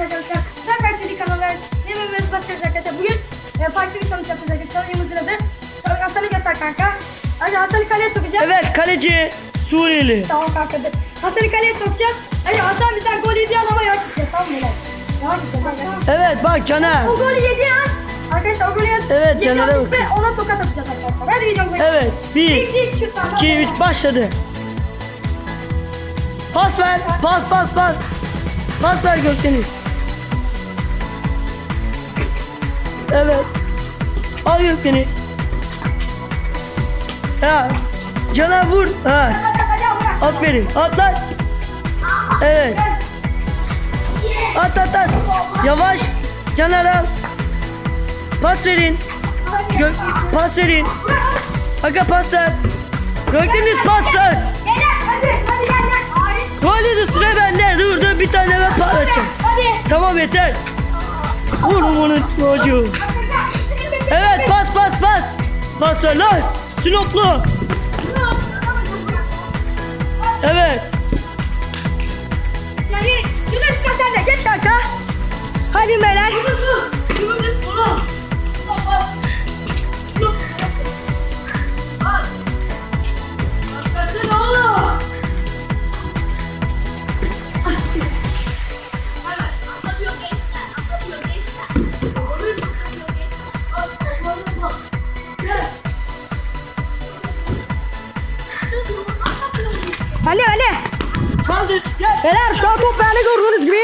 geldiniz arkadaşlar. Ben Kayseri kanalı ne başlıyoruz arkadaşlar. Bugün e, farklı bir sonuç yapacağız arkadaşlar. Oyunumuzun adı. Hasan'ı göster kanka. Hadi Hasan'ı kaleye sokacağız. Evet kaleci Suriyeli. Tamam kanka. Hasan'ı kaleye sokacağız. Hadi Hasan bir tane gol yediği an ama yavaş gideceğiz. Tamam mı? Yavaş gideceğiz. Evet bak Caner. O golü yediği an arkadaşlar o golü yedi- Evet, Caner'e an bak. Ve ona tokat atacağız arkadaşlar. Hadi videomuza Evet 1, 2, 3, 4, 2, 3 başladı. Pas ver. Pas pas pas. Pas ver Gökdeniz. Evet. Al Gökdeniz. Ya. Caner vur. Ha. Aferin. At lan. Evet. At at at. Yavaş. Caner al. Pas verin. Gök pas verin. Aga pas ver. Gökdeniz pas ver. Dedi sıra bende. Dur dur bir tane ben patlatacağım. Tamam yeter. Bunu çocuğu. Evet pas pas. Pas ver lan. Sinoplu. Evet. Hadi Meler. Ali Ali. Kaldır. Gel. Beyler şu an top bende gördüğünüz gibi.